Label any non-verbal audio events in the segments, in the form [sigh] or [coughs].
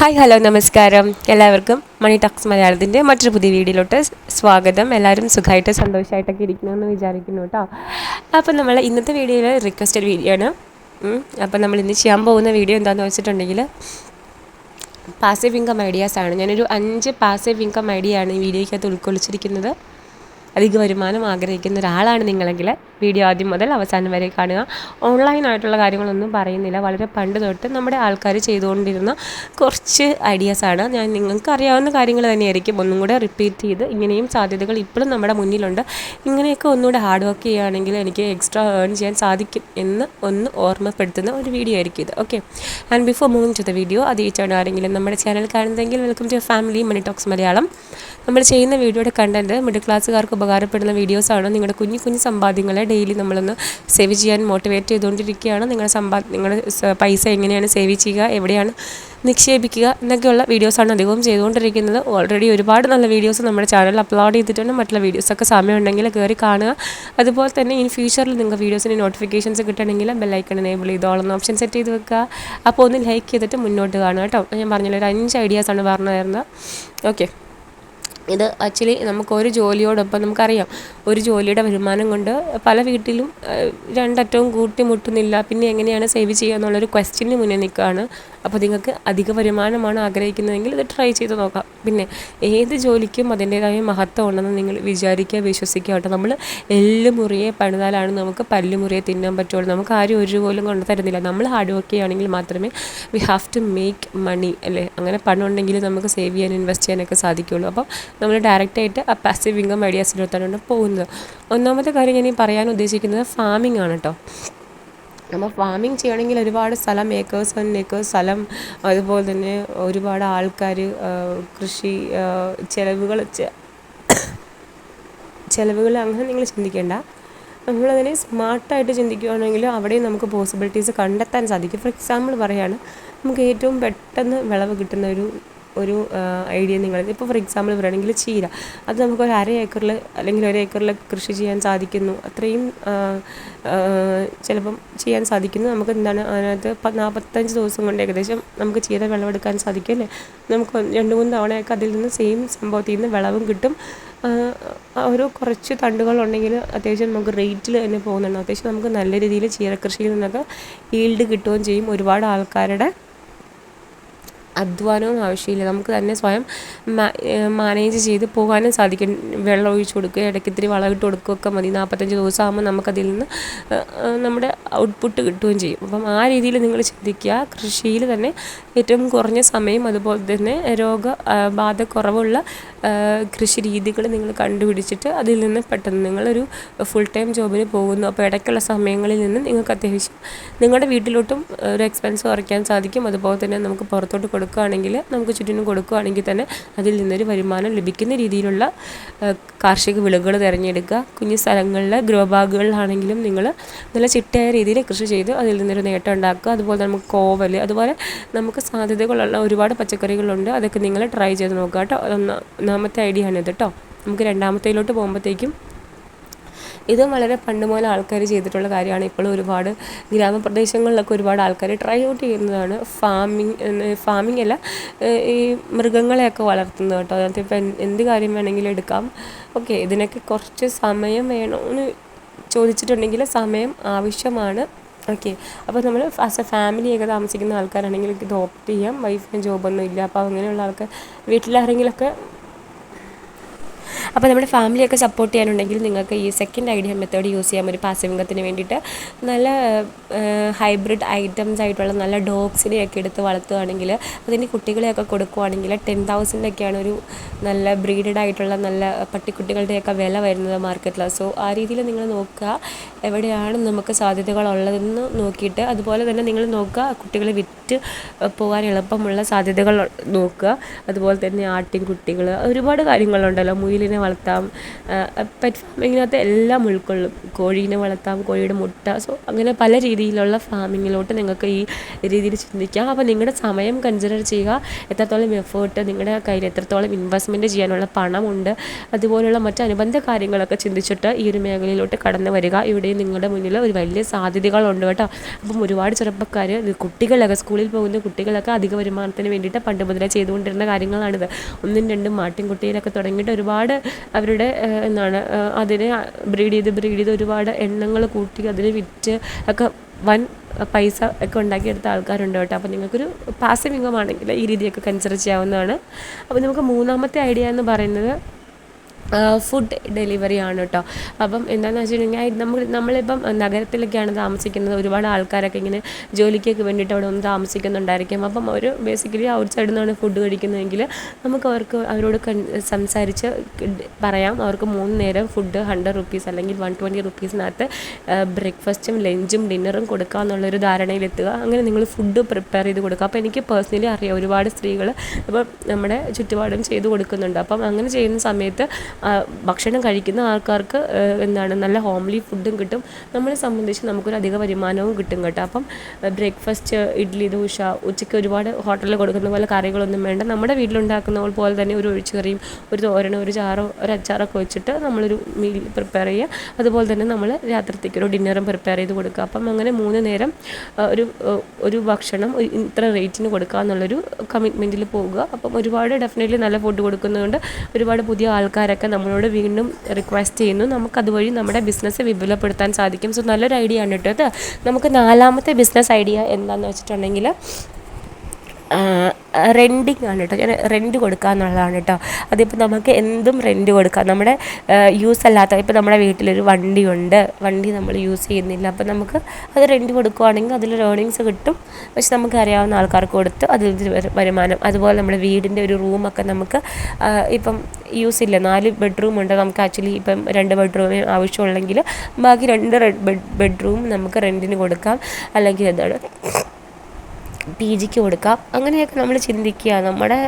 Hi hello നമസ്കാരം. എല്ലാവർക്കും മണി talks മലയാളത്തിന്റെ മറ്റൊരു പുതിയ വീഡിയോയിലോട്ട് സ്വാഗതം. എല്ലാവരും സുഖമായിട്ട് സന്തോഷമായിട്ടൊക്കെ ഇരിക്കണമെന്ന് വിചാരിക്കുന്നു കേട്ടോ. അപ്പോൾ നമ്മൾ ഇന്നത്തെ വീഡിയോയിൽ റിക്വസ്റ്റഡ് വീഡിയോ ആണ്. അപ്പോൾ നമ്മൾ ഇന്ന് ചെയ്യാൻ പോകുന്ന വീഡിയോ എന്താണെന്ന് വെച്ചിട്ടുണ്ടെങ്കിൽ പാസീവ് ഇൻകം ഐഡിയാസ് ആണ്. ഞാനൊരു അഞ്ച് പാസീവ് ഇൻകം ഐഡിയ ആണ് ഈ വീഡിയോയ്ക്കകത്ത് ഉൾക്കൊള്ളിച്ചിരിക്കുന്നത്. അധിക വരുമാനം ആഗ്രഹിക്കുന്ന ഒരാളാണ് നിങ്ങളെങ്കിൽ വീഡിയോ ആദ്യം മുതൽ അവസാനം വരെ കാണുക. ഓൺലൈനായിട്ടുള്ള കാര്യങ്ങളൊന്നും പറയുന്നില്ല. വളരെ പണ്ട് തൊട്ട് നമ്മുടെ ആൾക്കാർ ചെയ്തുകൊണ്ടിരുന്ന കുറച്ച് ഐഡിയാസാണ് ഞാൻ നിങ്ങൾക്ക് അറിയാവുന്ന കാര്യങ്ങൾ തന്നെയായിരിക്കും. ഒന്നും കൂടെ റിപ്പീറ്റ് ചെയ്ത് ഇങ്ങനെയും സാധ്യതകൾ ഇപ്പോഴും നമ്മുടെ മുന്നിലുണ്ട്. ഇങ്ങനെയൊക്കെ ഒന്നുകൂടെ ഹാർഡ് വർക്ക് ചെയ്യുകയാണെങ്കിൽ എനിക്ക് എക്സ്ട്രാ ഏൺ ചെയ്യാൻ സാധിക്കും എന്ന് ഒന്ന് ഓർമ്മപ്പെടുത്തുന്ന ഒരു വീഡിയോ ആയിരിക്കും ഇത്. Okay and before moving to the video അത് ഈച്ചാണ് ആരെങ്കിലും നമ്മുടെ ചാനൽ കാണുന്നതെങ്കിൽ welcome to family money talks Malayalam. നമ്മൾ ചെയ്യുന്ന വീഡിയോയുടെ കണ്ടന്റ് മിഡിൽ ക്ലാസ്സുകാർക്ക് ഉപകാരപ്പെടുന്ന വീഡിയോസാണ് നിങ്ങളുടെ കുഞ്ഞു കുഞ്ഞു സമ്പാദ്യങ്ങളെ ഡെയിലി നമ്മളൊന്ന് സേവ് ചെയ്യാൻ മോട്ടിവേറ്റ് ചെയ്തുകൊണ്ടിരിക്കുകയാണ്. നിങ്ങളുടെ സമ്പാ നിങ്ങളുടെ പൈസ എങ്ങനെയാണ് സേവ് ചെയ്യുക എവിടെയാണ് നിക്ഷേപിക്കുക എന്നൊക്കെയുള്ള വീഡിയോസാണ് അധികവും ചെയ്തുകൊണ്ടിരിക്കുന്നത്. ഓൾറെഡി ഒരുപാട് നല്ല വീഡിയോസ് നമ്മുടെ ചാനലിൽ അപ്ലോഡ് ചെയ്തിട്ടുണ്ട്. മറ്റുള്ള വീഡിയോസൊക്കെ സമയമുണ്ടെങ്കിൽ കയറി കാണുക. അതുപോലെ തന്നെ ഇൻ ഫ്യൂച്ചറിൽ നിങ്ങൾക്ക് വീഡിയോസിന് നോട്ടിഫിക്കേഷൻസ് കിട്ടണമെങ്കിൽ ബെല്ലൈക്കൺ എനേബിൾ ചെയ്തോളുന്ന ഓപ്ഷൻ സെറ്റ് ചെയ്ത് വെക്കുക. അപ്പോൾ ഒന്ന് ലൈക്ക് ചെയ്തിട്ട് മുന്നോട്ട് കാണുക കേട്ടോ. ഞാൻ പറഞ്ഞല്ലോ ഒരു അഞ്ച് ഐഡിയാസാണ് പറഞ്ഞു തരുന്നത്. ഓക്കെ ഇത് ആക്ച്വലി നമുക്ക് ഒരു ജോലിയോടൊപ്പം നമുക്കറിയാം. ഒരു ജോലിയുടെ വരുമാനം കൊണ്ട് പല വീട്ടിലും രണ്ടറ്റവും കൂട്ടിമുട്ടുന്നില്ല. പിന്നെ എങ്ങനെയാണ് സേവ് ചെയ്യുക എന്നുള്ളൊരു ക്വസ്റ്റ്യന് മുന്നിൽ നിൽക്കുകയാണ്. അപ്പോൾ നിങ്ങൾക്ക് അധിക വരുമാനമാണ് ആഗ്രഹിക്കുന്നതെങ്കിൽ ഇത് ട്രൈ ചെയ്ത് നോക്കാം. പിന്നെ ഏത് ജോലിക്കും അതിന്റേതായ മഹത്വം ഉണ്ടെന്ന് നിങ്ങൾ വിചാരിക്കുക വിശ്വസിക്കുക കേട്ടോ. നമ്മൾ എല്ല് മുറിയെ പണിതാലാണ് നമുക്ക് പല്ല് മുറിയെ തിന്നാൻ പറ്റുള്ളൂ. നമുക്ക് ആരും ഒരു പോലും കൊണ്ടു തരുന്നില്ല. നമ്മൾ ഹാർഡ് വർക്ക് ചെയ്യുകയാണെങ്കിൽ മാത്രമേ we have to make money അല്ലേ? അങ്ങനെ പണമുണ്ടെങ്കിൽ നമുക്ക് സേവ് ചെയ്യാൻ ഇൻവെസ്റ്റ് ചെയ്യാനൊക്കെ സാധിക്കുകയുള്ളൂ. അപ്പം നമ്മൾ ഡയറക്റ്റായിട്ട് ആ പാസീവ് ഇൻകം ഐഡിയാസിലോട്ടാണ് പോകുന്നത്. ഒന്നാമത്തെ കാര്യം ഞാൻ ഈ പറയാൻ ഉദ്ദേശിക്കുന്നത് ഫാമിംഗ് ആണ് കേട്ടോ നമ്മൾ ഫാമിംഗ് ചെയ്യണമെങ്കിൽ ഒരുപാട് സ്ഥലം ഏക്കേഴ്സ് വൺ ഏക്കേഴ്സ് സ്ഥലം അതുപോലെ തന്നെ ഒരുപാട് ആൾക്കാർ കൃഷി ചിലവുകൾ ചിലവുകൾ അങ്ങനെ നിങ്ങൾ ചിന്തിക്കേണ്ട. നമ്മളതിനെ സ്മാർട്ടായിട്ട് ചിന്തിക്കുകയാണെങ്കിൽ അവിടെയും നമുക്ക് പോസിബിലിറ്റീസ് കണ്ടെത്താൻ സാധിക്കും. ഫോർ എക്സാമ്പിൾ പറയുകയാണ് നമുക്ക് ഏറ്റവും പെട്ടെന്ന് വിളവ് കിട്ടുന്ന ഒരു ഒരു ഐഡിയ നിങ്ങൾ ഇപ്പോൾ ഫോർ എക്സാമ്പിൾ പറയുകയാണെങ്കിൽ ചീര. അത് നമുക്ക് ഒരു അര ഏക്കറിൽ അല്ലെങ്കിൽ ഒരു ഏക്കറിൽ കൃഷി ചെയ്യാൻ സാധിക്കുന്നു. അത്രയും ചിലപ്പം ചെയ്യാൻ സാധിക്കുന്നു. നമുക്ക് എന്താണ് അതിനകത്ത് നാൽപ്പത്തഞ്ച് ദിവസം കൊണ്ട് ഏകദേശം നമുക്ക് ചീര വിളവെടുക്കാൻ സാധിക്കും അല്ലേ? നമുക്ക് രണ്ട് മൂന്ന് തവണയൊക്കെ അതിൽ നിന്ന് സെയിം സംഭവത്തിൽ നിന്ന് വിളവും കിട്ടും. ഒരു കുറച്ച് തണ്ടുകളുണ്ടെങ്കിൽ അത്യാവശ്യം നമുക്ക് റേറ്റിൽ തന്നെ പോകുന്നുണ്ട്. അത്യാവശ്യം നമുക്ക് നല്ല രീതിയിൽ ചീര കൃഷിയിൽ നിന്നൊക്കെ ഈൽഡ് കിട്ടുകയും ചെയ്യും. ഒരുപാട് ആൾക്കാരുടെ അധ്വാനവും ആവശ്യമില്ല. നമുക്ക് തന്നെ സ്വയം മാനേജ് ചെയ്ത് പോകാനും സാധിക്കും. വെള്ളം ഒഴിച്ചു കൊടുക്കുക ഇടയ്ക്ക് ഇത്തിരി വളമിട്ട് കൊടുക്കുകയൊക്കെ മതി. നാൽപ്പത്തഞ്ച് ദിവസം ആകുമ്പോൾ നമുക്കതിൽ നിന്ന് നമ്മുടെ ഔട്ട്പുട്ട് കിട്ടുകയും ചെയ്യും. അപ്പം ആ രീതിയിൽ നിങ്ങൾ ചിന്തിക്കുക. കൃഷിയിൽ തന്നെ ഏറ്റവും കുറഞ്ഞ സമയം അതുപോലെ തന്നെ രോഗ ബാധ കുറവുള്ള കൃഷി രീതികൾ നിങ്ങൾ കണ്ടുപിടിച്ചിട്ട് അതിൽ നിന്ന് പെട്ടെന്ന് നിങ്ങളൊരു ഫുൾ ടൈം ജോബിന് പോകുന്നു. അപ്പോൾ ഇടയ്ക്കുള്ള സമയങ്ങളിൽ നിന്ന് നിങ്ങൾക്ക് അത്യാവശ്യം നിങ്ങളുടെ വീട്ടിലോട്ടും ഒരു എക്സ്പെൻസ് കുറയ്ക്കാൻ സാധിക്കും. അതുപോലെ തന്നെ നമുക്ക് പുറത്തോട്ട് കൊടുക്കുകയാണെങ്കിൽ നമുക്ക് ചുറ്റിനും കൊടുക്കുകയാണെങ്കിൽ തന്നെ അതിൽ നിന്നൊരു വരുമാനം ലഭിക്കുന്ന രീതിയിലുള്ള കാർഷിക വിളകൾ തിരഞ്ഞെടുക്കുക. കുഞ്ഞു സ്ഥലങ്ങളിൽ ഗ്രോ ബാഗുകളിലാണെങ്കിലും നിങ്ങൾ നല്ല ചിട്ടയായ രീതിയിൽ കൃഷി ചെയ്ത് അതിൽ നിന്നൊരു നേട്ടം ഉണ്ടാക്കുക. അതുപോലെ നമുക്ക് കോവൽ അതുപോലെ നമുക്ക് സാധ്യതകളുള്ള ഒരുപാട് പച്ചക്കറികളുണ്ട്. അതൊക്കെ നിങ്ങൾ ട്രൈ ചെയ്ത് നോക്കുക കേട്ടോ. ഒന്നാമത്തെ ഐഡിയ ആണിത് കേട്ടോ. നമുക്ക് രണ്ടാമത്തേലോട്ട് പോകുമ്പോഴത്തേക്കും ഇത് വളരെ പണ്ട് മുതൽ ആൾക്കാർ ചെയ്തിട്ടുള്ള കാര്യമാണ്. ഇപ്പോൾ ഒരുപാട് ഗ്രാമപ്രദേശങ്ങളിലൊക്കെ ഒരുപാട് ആൾക്കാർ ട്രൈ ഔട്ട് ചെയ്യുന്നതാണ്. ഫാമിങ് ഫാമിംഗ് അല്ല ഈ മൃഗങ്ങളെയൊക്കെ വളർത്തുന്നത് കേട്ടോ. അതിനകത്ത് ഇപ്പം എന്ത് കാര്യം വേണമെങ്കിലും എടുക്കാം. ഓക്കെ ഇതിനൊക്കെ കുറച്ച് സമയം വേണമെന്ന് ചോദിച്ചിട്ടുണ്ടെങ്കിൽ സമയം ആവശ്യമാണ്. ഓക്കെ അപ്പോൾ നമ്മൾ ആസ് എ ഫാമിലിയൊക്കെ താമസിക്കുന്ന ആൾക്കാരാണെങ്കിൽ ഇത് ഓപ്റ്റ് ചെയ്യാം. വൈഫിന് ജോബൊന്നും ഇല്ല. അപ്പോൾ അങ്ങനെയുള്ള ആൾക്കാർ വീട്ടിലാരെങ്കിലുമൊക്കെ അപ്പോൾ നമ്മുടെ ഫാമിലിയൊക്കെ സപ്പോർട്ട് ചെയ്യാനുണ്ടെങ്കിൽ നിങ്ങൾക്ക് ഈ സെക്കൻഡ് ഐഡിയ മെത്തേഡ് യൂസ് ചെയ്യാം. ഒരു പാസിവിംഗത്തിന് വേണ്ടിയിട്ട്. നല്ല ഹൈബ്രിഡ് ഐറ്റംസ് ആയിട്ടുള്ള നല്ല ഡോഗ്സിനെയൊക്കെ എടുത്ത് വളർത്തുകയാണെങ്കിൽ അതിന് കുട്ടികളെയൊക്കെ കൊടുക്കുകയാണെങ്കിൽ ടെൻ തൗസൻഡൊക്കെയാണ് ഒരു നല്ല ബ്രീഡഡ് ആയിട്ടുള്ള നല്ല പട്ടിക്കുട്ടികളുടെയൊക്കെ വില വരുന്നത് മാർക്കറ്റിൽ സോ ആ രീതിയിൽ നിങ്ങൾ നോക്കുക. എവിടെയാണ് നമുക്ക് സാധ്യതകളുള്ളതെന്ന് നോക്കിയിട്ട് അതുപോലെ തന്നെ നിങ്ങൾ നോക്കുക കുട്ടികളെ വിറ്റ് പോകാൻ എളുപ്പമുള്ള സാധ്യതകൾ നോക്കുക. അതുപോലെ തന്നെ ആട്ടിൻകുട്ടികൾ ഒരുപാട് കാര്യങ്ങളുണ്ടല്ലോ. മുയിലിനെ വളർത്താം പെറ്റ് ഫാമിങ്ങിനകത്ത് എല്ലാം ഉൾക്കൊള്ളും. കോഴീനെ വളർത്താം കോഴിയുടെ മുട്ട. സോ അങ്ങനെ പല രീതിയിലുള്ള ഫാമിങ്ങിലോട്ട് നിങ്ങൾക്ക് ഈ രീതിയിൽ ചിന്തിക്കാം. അപ്പോൾ നിങ്ങളുടെ സമയം കൺസിഡർ ചെയ്യുക. എത്രത്തോളം എഫേർട്ട് നിങ്ങളുടെ കയ്യിൽ എത്രത്തോളം ഇൻവെസ്റ്റ്മെന്റ് ചെയ്യാനുള്ള പണമുണ്ട്. അതുപോലുള്ള മറ്റ് അനുബന്ധ കാര്യങ്ങളൊക്കെ ചിന്തിച്ചിട്ട് ഈ ഒരു മേഖലയിലോട്ട് കടന്നു വരിക. ഇവിടെ നിങ്ങളുടെ മുന്നിൽ ഒരു വലിയ സാധ്യതകളുണ്ട് കേട്ടോ. അപ്പം ഒരുപാട് ചെറുപ്പക്കാർ കുട്ടികളൊക്കെ സ്കൂളിൽ സ്കൂളിൽ പോകുന്ന കുട്ടികളൊക്കെ അധിക വരുമാനത്തിന് വേണ്ടിയിട്ട് പണ്ട് മുതലേ ചെയ്തുകൊണ്ടിരുന്ന കാര്യങ്ങളാണിത്. ഒന്നും രണ്ടും മാട്ടിൻകുട്ടിയിലൊക്കെ തുടങ്ങിയിട്ട് ഒരുപാട് അവരുടെ എന്താണ് അതിനെ ബ്രീഡ് ചെയ്ത് ബ്രീഡ് ചെയ്ത് ഒരുപാട് എണ്ണങ്ങൾ കൂട്ടി അതിനെ വിറ്റ് ഒക്കെ വൻ പൈസ ഒക്കെ ഉണ്ടാക്കിയെടുത്ത ആൾക്കാരുണ്ട് കേട്ടോ. അപ്പോൾ നിങ്ങൾക്കൊരു പാസീവ് ഇൻകം ആണെങ്കിൽ ഈ രീതിയൊക്കെ കൺസിഡർ ചെയ്യാവുന്നതാണ്. അപ്പോൾ നമുക്ക് മൂന്നാമത്തെ ഐഡിയ എന്ന് പറയുന്നത് ഫുഡ് ഡെലിവറി ആണ് കേട്ടോ അപ്പം എന്താണെന്ന് വെച്ചിട്ടുണ്ടെങ്കിൽ നമ്മൾ നമ്മളിപ്പം നഗരത്തിലൊക്കെയാണ് താമസിക്കുന്നത്. ഒരുപാട് ആൾക്കാരൊക്കെ ഇങ്ങനെ ജോലിക്കൊക്കെ വേണ്ടിയിട്ട് അവിടെ ഒന്ന് താമസിക്കുന്നുണ്ടായിരിക്കും. അപ്പം അവർ ബേസിക്കലി ഔട്ട് സൈഡിൽ നിന്നാണ് ഫുഡ് കഴിക്കുന്നതെങ്കിൽ നമുക്ക് അവർക്ക് അവരോട് സംസാരിച്ച് പറയാം. അവർക്ക് മൂന്ന് നേരം ഫുഡ് ഹൺഡ്രഡ് റുപ്പീസ് അല്ലെങ്കിൽ വൺ ട്വന്റി റുപ്പീസിനകത്ത് ബ്രേക്ക്ഫാസ്റ്റും ലഞ്ചും ഡിന്നറും കൊടുക്കുക എന്നുള്ളൊരു ധാരണയിലെത്തുക. അങ്ങനെ നിങ്ങൾ ഫുഡ് പ്രിപ്പയർ ചെയ്ത് കൊടുക്കുക. അപ്പോൾ എനിക്ക് പേഴ്സണലി അറിയാം. ഒരുപാട് സ്ത്രീകൾ ഇപ്പം നമ്മുടെ ചുറ്റുപാടും ചെയ്തു കൊടുക്കുന്നുണ്ട്. അപ്പം അങ്ങനെ ചെയ്യുന്ന സമയത്ത് ഭക്ഷണം കഴിക്കുന്ന ആൾക്കാർക്ക് എന്താണ് നല്ല ഹോംലി ഫുഡും കിട്ടും. നമ്മളെ സംബന്ധിച്ച് നമുക്കൊരു അധിക വരുമാനവും കിട്ടും കേട്ടോ. അപ്പം ബ്രേക്ക്ഫാസ്റ്റ് ഇഡ്ഡലി ദോശ ഉച്ചയ്ക്ക് ഒരുപാട് ഹോട്ടലിൽ കൊടുക്കുന്ന പോലെ കറികളൊന്നും വേണ്ട. നമ്മുടെ വീട്ടിലുണ്ടാക്കുന്ന പോലെ തന്നെ ഒരു ഒഴിച്ചുകറിയും ഒരു തോരനും ഒരു ചാറോ ഒരു അച്ചാറൊക്കെ വെച്ചിട്ട് നമ്മളൊരു മീൽ പ്രിപ്പയർ ചെയ്യുക. അതുപോലെ തന്നെ നമ്മൾ രാത്രിത്തേക്ക് ഒരു ഡിന്നറും പ്രിപ്പയർ ചെയ്ത് കൊടുക്കുക. അപ്പം അങ്ങനെ മൂന്ന് നേരം ഒരു ഒരു ഭക്ഷണം ഇത്ര റേറ്റിന് കൊടുക്കുക എന്നുള്ളൊരു കമ്മിറ്റ്മെന്റിൽ പോവുക അപ്പം ഒരുപാട് ഡെഫിനറ്റ്ലി നല്ല ഫുഡ് കൊടുക്കുന്നതുകൊണ്ട് ഒരുപാട് പുതിയ ആൾക്കാരൊക്കെ നമ്മളോട് വീണ്ടും റിക്വസ്റ്റ് ചെയ്യുന്നു. നമുക്ക് അതുവഴി നമ്മുടെ ബിസിനസ് വിപുലപ്പെടുത്താൻ സാധിക്കും. സോ നല്ലൊരു ഐഡിയ ആണ് കേട്ടോ നമുക്ക് നാലാമത്തെ ബിസിനസ് ഐഡിയ എന്താണെന്ന് വെച്ചിട്ടുണ്ടെങ്കിൽ റെന്റിങ് ആണ് കേട്ടോ ഞാൻ റെന്റ് കൊടുക്കുക എന്നുള്ളതാണ് കേട്ടോ അതിപ്പോൾ നമുക്ക് എന്തും റെന്റ് കൊടുക്കാം. നമ്മുടെ യൂസ് അല്ലാത്ത ഇപ്പോൾ നമ്മുടെ വീട്ടിലൊരു വണ്ടിയുണ്ട്. വണ്ടി നമ്മൾ യൂസ് ചെയ്യുന്നില്ല. അപ്പോൾ നമുക്ക് അത് റെന്റ് കൊടുക്കുവാണെങ്കിൽ അതിൽ ഏർണിങ്സ് കിട്ടും. പക്ഷെ നമുക്ക് അറിയാവുന്ന ആൾക്കാർക്ക് കൊടുത്ത് അതിൽ വരുമാനം. അതുപോലെ നമ്മുടെ വീടിന്റെ ഒരു റൂമൊക്കെ നമുക്ക് ഇപ്പം യൂസ് ഇല്ല. നാല് ബെഡ്റൂം ഉണ്ട്. നമുക്ക് ആക്ച്വലി ഇപ്പം രണ്ട് ബെഡ്റൂമേ ആവശ്യമുള്ളെങ്കിൽ ബാക്കി രണ്ട് ബെഡ്റൂം നമുക്ക് റെന്റിന് കൊടുക്കാം. അല്ലെങ്കിൽ എന്താണ് പി ജിക്ക് കൊടുക്കാം. അങ്ങനെയൊക്കെ നമ്മൾ ചിന്തിക്കുക. നമ്മുടെ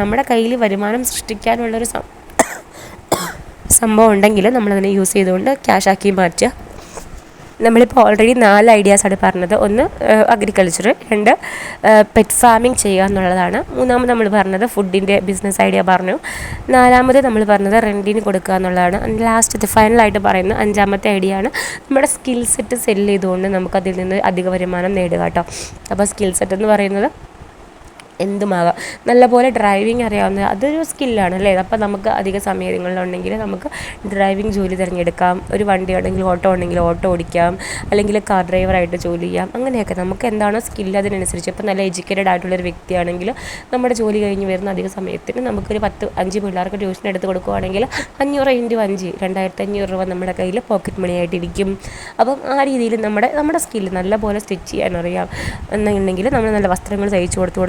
നമ്മുടെ കയ്യിൽ വരുമാനം സൃഷ്ടിക്കാനുള്ളൊരു [coughs] സംഭവം ഉണ്ടെങ്കിൽ നമ്മളതിനെ യൂസ് ചെയ്തുകൊണ്ട് ക്യാഷാക്കി മാറ്റുക. നമ്മളിപ്പോൾ ഓൾറെഡി നാല് ഐഡിയാസാണ് പറഞ്ഞത്. ഒന്ന് അഗ്രികൾച്ചർ രണ്ട് പെറ്റ് ഫാമിംഗ് ചെയ്യുക എന്നുള്ളതാണ്. മൂന്നാമത് നമ്മൾ പറഞ്ഞത് ഫുഡിന്റെ ബിസിനസ് ഐഡിയ പറഞ്ഞു. നാലാമത് നമ്മൾ പറഞ്ഞത് റെന്റിന് കൊടുക്കുക എന്നുള്ളതാണ്. ലാസ്റ്റ് ഫൈനലായിട്ട് പറയുന്ന അഞ്ചാമത്തെ ഐഡിയ ആണ്. നമ്മുടെ സ്കിൽ സെറ്റ് സെല്ല് ചെയ്തുകൊണ്ട് നമുക്കതിൽ നിന്ന് അധിക വരുമാനം നേടുക കേട്ടോ. അപ്പോൾ സ്കിൽ സെറ്റ് എന്ന് പറയുന്നത് എന്തുമാകാം നല്ലപോലെ ഡ്രൈവിംഗ് അറിയാവുന്ന അതൊരു സ്കില്ലാണ് അല്ലേ? അപ്പോൾ നമുക്ക് അധിക സമയങ്ങളിലുണ്ടെങ്കിൽ നമുക്ക് ഡ്രൈവിംഗ് ജോലി തിരഞ്ഞെടുക്കാം. ഒരു വണ്ടി ഉണ്ടെങ്കിൽ ഓട്ടോ ഉണ്ടെങ്കിൽ ഓട്ടോ ഓടിക്കാം. അല്ലെങ്കിൽ കാർ ഡ്രൈവറായിട്ട് ജോലി ചെയ്യാം. അങ്ങനെയൊക്കെ നമുക്ക് എന്താണോ സ്കില്ല് അതിനനുസരിച്ച്. ഇപ്പോൾ നല്ല എഡ്യൂക്കേറ്റഡ് ആയിട്ടുള്ളൊരു വ്യക്തിയാണെങ്കിൽ നമ്മുടെ ജോലി കഴിഞ്ഞ് വരുന്ന അധിക സമയത്തിന് നമുക്കൊരു പത്ത് അഞ്ച് പിള്ളേർക്ക് ട്യൂഷൻ എടുത്ത് കൊടുക്കുകയാണെങ്കിൽ അഞ്ഞൂറ് ഇന്റു അഞ്ച് രണ്ടായിരത്തി അഞ്ഞൂറ് രൂപ നമ്മുടെ കയ്യിൽ പോക്കറ്റ് മണി ആയിട്ടിരിക്കും അപ്പം ആ രീതിയിൽ നമ്മുടെ നമ്മുടെ സ്കില്ല് നല്ലപോലെ സ്റ്റിച്ച് ചെയ്യാൻ അറിയാം. എന്നുണ്ടെങ്കിൽ നമ്മൾ നല്ല വസ്ത്രങ്ങൾ തയ്ച്ചു കൊടുത്ത്